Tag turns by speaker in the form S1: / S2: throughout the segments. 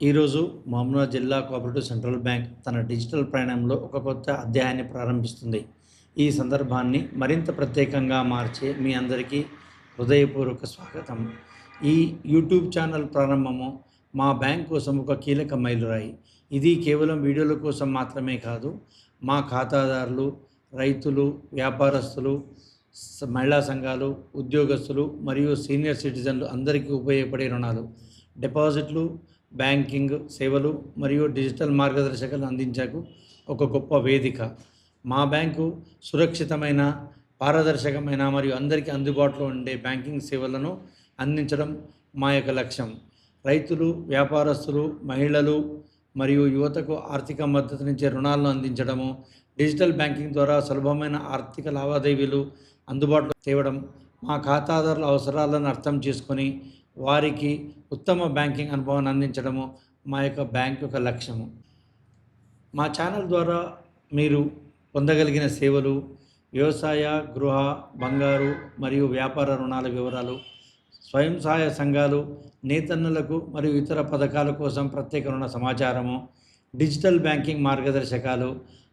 S1: ఈరోజు మహబూబ్నగర్ జిల్లా cooperative central bank తన డిజిటల్ ప్రయాణంలో ఒక కొత్త అధ్యాయాన్ని ప్రారంభిస్తుంది. ఈ సందర్భాన్ని మరింత ప్రత్యేకంగా మార్చే మీ అందరికీ హృదయపూర్వక స్వాగతం. ఈ యూట్యూబ్ ఛానల్ ప్రారంభము మా బ్యాంక్ కోసం ఒక కీలక మైలురాయి. ఇది కేవలం వీడియోల కోసం మాత్రమే కాదు మా ఖాతాదారులు రైతులు వ్యాపారస్తులు మహిళా సంఘాలు ఉద్యోగస్తులు మరియు సీనియర్ సిటిజన్లు అందరికీ ఉపయోగపడే రుణాలు. డిపాజిట్లు బ్యాంకింగ్ సేవలు మరియు డిజిటల్ మార్గదర్శకాలు అందించకు ఒక గొప్ప వేదిక. మా బ్యాంకు సురక్షితమైన పారదర్శకమైన మరియు అందరికీ అందుబాటులో ఉండే బ్యాంకింగ్ సేవలను అందించడం మా యొక్క లక్ష్యం. రైతులు వ్యాపారస్తులు మహిళలు మరియు యువతకు ఆర్థిక మద్దతునిచ్చే రుణాలను అందించడము డిజిటల్ బ్యాంకింగ్ ద్వారా సులభమైన ఆర్థిక లావాదేవీలు అందుబాటులో తేవడం మా ఖాతాదారుల అవసరాలను అర్థం చేసుకొని వారికి ఉత్తమ బ్యాంకింగ్ అనుభవాన్ని అందించడము మా యొక్క బ్యాంక్ యొక్క లక్ష్యము. మా ఛానల్ ద్వారా మీరు పొందగలిగిన సేవలు వ్యవసాయ గృహ బంగారు మరియు వ్యాపార రుణాల వివరాలు స్వయం సహాయ సంఘాలు నేతన్నులకు మరియు ఇతర పథకాల కోసం ప్రత్యేక రుణ సమాచారము డిజిటల్ బ్యాంకింగ్ మార్గదర్శకాలు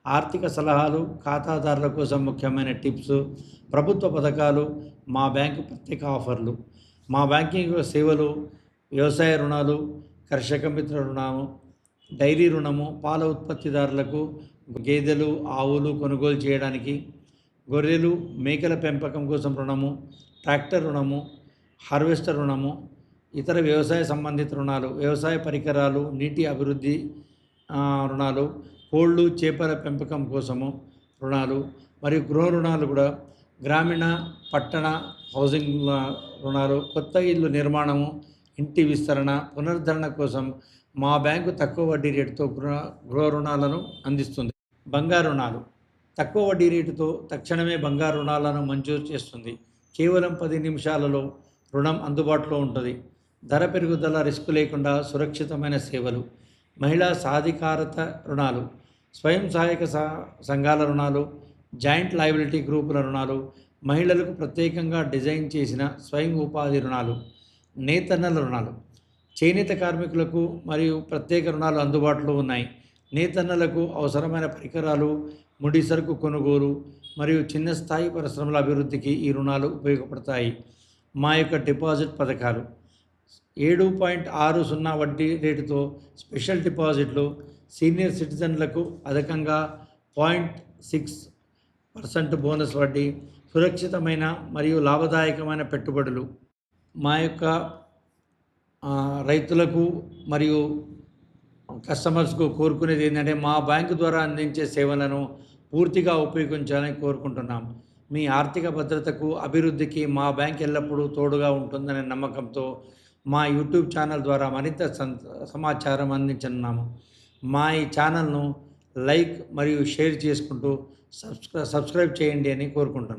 S1: ఆర్థిక సలహాలు ఖాతాదారుల కోసం ముఖ్యమైన టిప్స్ ప్రభుత్వ పథకాలు మా బ్యాంకు ప్రత్యేక ఆఫర్లు. మా బ్యాంకింగ్ సేవలు వ్యవసాయ రుణాలు కర్షక మిత్ర రుణము డైరీ రుణము పాల ఉత్పత్తిదారులకు గేదెలు ఆవులు కొనుగోలు చేయడానికి గొర్రెలు మేకల పెంపకం కోసం రుణము ట్రాక్టర్ రుణము హార్వెస్టర్ రుణము ఇతర వ్యవసాయ సంబంధిత రుణాలు వ్యవసాయ పరికరాలు నీటి అభివృద్ధి రుణాలు కోళ్ళు చేపల పెంపకం కోసము రుణాలు మరియు గృహ రుణాలు కూడా గ్రామీణ పట్టణ హౌసింగ్ రుణాలు కొత్త ఇల్లు నిర్మాణము ఇంటి విస్తరణ పునరుద్ధరణ కోసం మా బ్యాంకు తక్కువ వడ్డీ రేటుతో గృహ గృహ రుణాలను అందిస్తుంది. బంగారు రుణాలు. తక్కువ వడ్డీ రేటుతో తక్షణమే బంగారు రుణాలను మంజూరు చేస్తుంది. కేవలం పది నిమిషాలలో రుణం అందుబాటులో ఉంటుంది. ధర పెరుగుదల రిస్క్ లేకుండా సురక్షితమైన సేవలు. మహిళా సాధికారత రుణాలు స్వయం సహాయక స- సంఘాల రుణాలు జాయింట్ లయబిలిటీ గ్రూపుల రుణాలు మహిళలకు ప్రత్యేకంగా డిజైన్ చేసిన స్వయం ఉపాధి రుణాలు నేతన్నల రుణాలు చేనేత కార్మికులకు మరియు ప్రత్యేక రుణాలు అందుబాటులో ఉన్నాయి. నేతన్నలకు అవసరమైన పరికరాలు ముడి సరుకు కొనుగోలు మరియు చిన్న స్థాయి పరిశ్రమల అభివృద్ధికి ఈ రుణాలు ఉపయోగపడతాయి. మా యొక్క డిపాజిట్ పథకాలు. ఏడు పాయింట్ ఆరు సున్నా వడ్డీ రేటుతో స్పెషల్ డిపాజిట్లు సీనియర్ సిటిజన్లకు అధికంగా పాయింట్ సిక్స్ పర్సెంట్ బోనస్ వడ్డీ సురక్షితమైన మరియు లాభదాయకమైన పెట్టుబడులు. మా యొక్క రైతులకు మరియు కస్టమర్స్కు కోరుకునేది ఏంటంటే మా బ్యాంకు ద్వారా అందించే సేవలను పూర్తిగా ఉపయోగించాలని కోరుకుంటున్నాం. మీ ఆర్థిక భద్రతకు అభివృద్ధికి మా బ్యాంక్ ఎల్లప్పుడూ తోడుగా ఉంటుందనే నమ్మకంతో మా యూట్యూబ్ ఛానల్ ద్వారా మరింత సమాచారం అందించనున్నాము. మా ఈ ఛానల్ను లైక్ మరియు షేర్ చేసుకుంటూ సబ్స్క్రై సబ్స్క్రైబ్ చేయండి అని కోరుకుంటున్నాను.